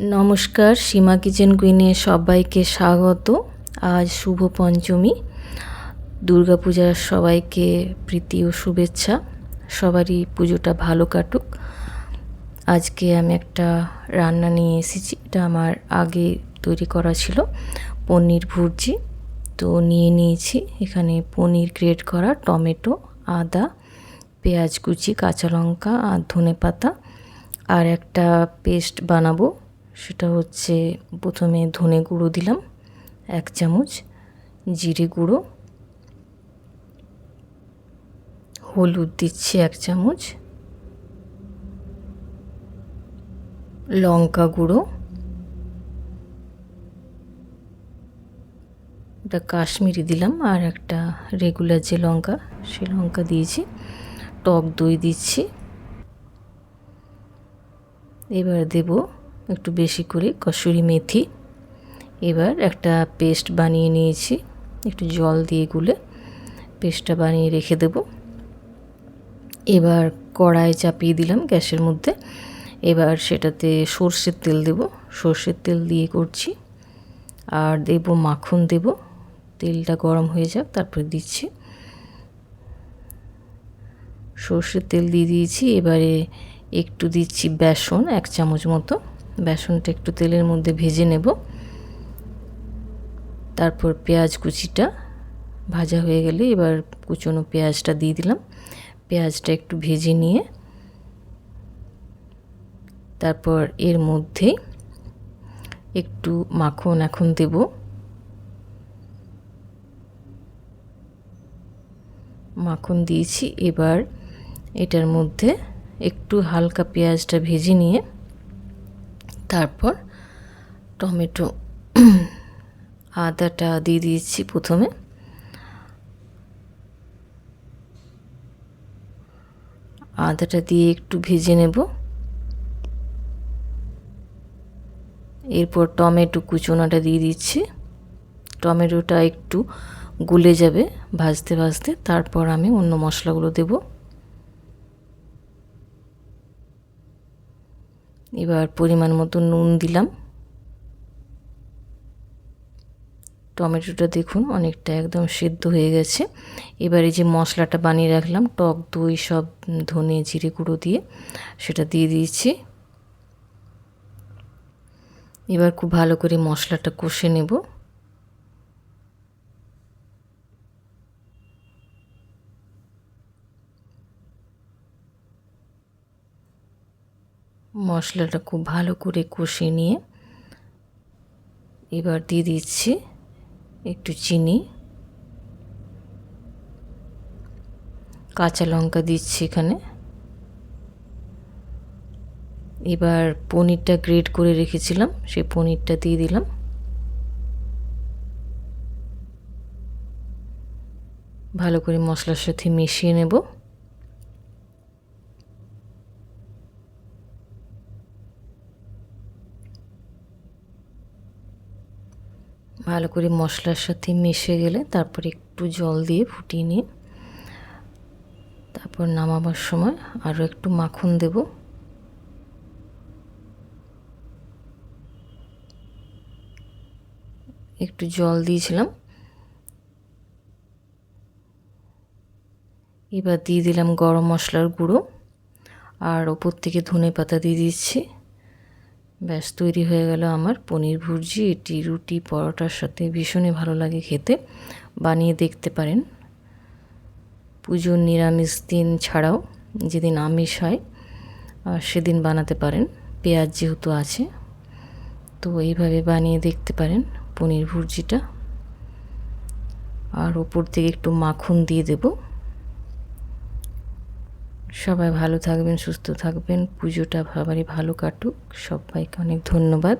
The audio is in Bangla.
নমস্কার, সীমা কিচেন কুইনে সবাইকে স্বাগত। আজ শুভ পঞ্চমী। দুর্গাপূজার সবাইকে প্রীতি ও শুভেচ্ছা। সবারই পুজোটা ভালো কাটুক। আজকে আমি একটা রান্না নিয়ে এসেছি। এটা আমার আগে তৈরি করা ছিল পনির ভুর্জি। তো নিয়ে নিয়েছি। এখানে পনির গ্রেট করা টমেটো, আদা, পেঁয়াজ কুচি, কাঁচা লঙ্কা আর ধনে পাতা আর একটা পেস্ট বানাবো। সেটা হচ্ছে প্রথমে ধনে গুঁড়ো দিলাম, এক চামচ জিরে গুঁড়ো, হলুদ দিচ্ছি এক চামচ, লঙ্কা গুঁড়ো, একটা কাশ্মীরি দিলাম আর একটা রেগুলার যে লঙ্কা, সে লঙ্কা দিয়েছি, টক দই দিচ্ছি। এবার দেব একটু বেশি করে কসুরি মেথি। এবার একটা পেস্ট বানিয়ে নিয়েছি, একটু জল দিয়ে গুলে পেস্টটা বানিয়ে রেখে দেব। এবার কড়াই চাপিয়ে দিলাম গ্যাসের মধ্যে। এবার সেটাতে সর্ষের তেল দেব। সর্ষের তেল দিয়ে করছি। আর দেব মাখন দেব। তেলটা গরম হয়ে যাক, তারপরে দিচ্ছি। সর্ষের তেল দিয়ে দিয়েছি। এবারে একটু দিচ্ছি বেসন, এক চামচ মতো। বেসনটা একটু তেলের মধ্যে ভেজে নেব। তারপর পেঁয়াজ কুচিটা ভাজা হয়ে গেলে এবার কুচনো পেঁয়াজটা দিয়ে দিলাম। পেঁয়াজটা একটু ভেজে নিয়ে তারপর এর মধ্যে একটু মাখন এখন দেব। মাখন দিয়েছি, এবার এটার মধ্যে একটু হালকা পেঁয়াজটা ভেজে নিয়ে তারপর টমেটো আদাটা দিয়ে দিয়েছি প্রথমে। আদাটা দিয়ে একটু ভেজে নেব। এরপর টমেটো কুচোনাটা দিয়ে দিচ্ছি। টমেটোটা একটু গুলে যাবে ভাজতে ভাজতে। তারপর আমি অন্য মশলাগুলো দেবো। এবার পরিমাণ মতো নুন দিলাম। টমেটোটা দেখুন অনেকটা একদম সেদ্ধ হয়ে গেছে। এবার এই যে মশলাটা বানিয়ে রাখলাম, টক, দই সব ধনে জিরে গুঁড়ো দিয়ে সেটা দিয়ে দিয়েছি। এবার খুব ভালো করে মশলাটা কষে নেব। মশলাটা খুব ভালো করে কষিয়ে নিয়ে এবার দিয়ে দিচ্ছি একটু চিনি। কাঁচা লঙ্কা দিচ্ছি এখানে। এবার পনিরটা গ্রেট করে রেখেছিলাম, সেই পনিরটা দিয়ে দিলাম। ভালো করে মশলার সাথে মিশিয়ে নেব। ভালো করে মশলার সাথে মিশে গেলে তারপর একটু জল দিয়ে ফুটিয়ে নিয়ে তারপর নামাবার সময় আরও একটু মাখন দেব। একটু জল দিয়েছিলাম। এবার দিয়ে দিলাম গরম মশলার গুঁড়ো আর ওপর থেকে ধনে পাতা দিয়ে দিচ্ছি। ব্যাস, তৈরি হয়ে গেল আমার পনির ভুর্জি। এটি রুটি, পরোটার সাথে ভীষণই ভালো লাগে খেতে। বানিয়ে দেখতে পারেন। পুজোর নিরামিষ দিন ছাড়াও যেদিন আমিষ হয় সেদিন বানাতে পারেন। পেঁয়াজ যেহেতু আছে, তো এইভাবে বানিয়ে দেখতে পারেন পনির ভুর্জিটা। আর ওপর থেকে একটু মাখন দিয়ে দেবো। সবাই ভালো থাকবেন সুস্থ থাকবেন পুজোটা সবারই ভালো কাটুক। সবাইকে অনেক ধন্যবাদ।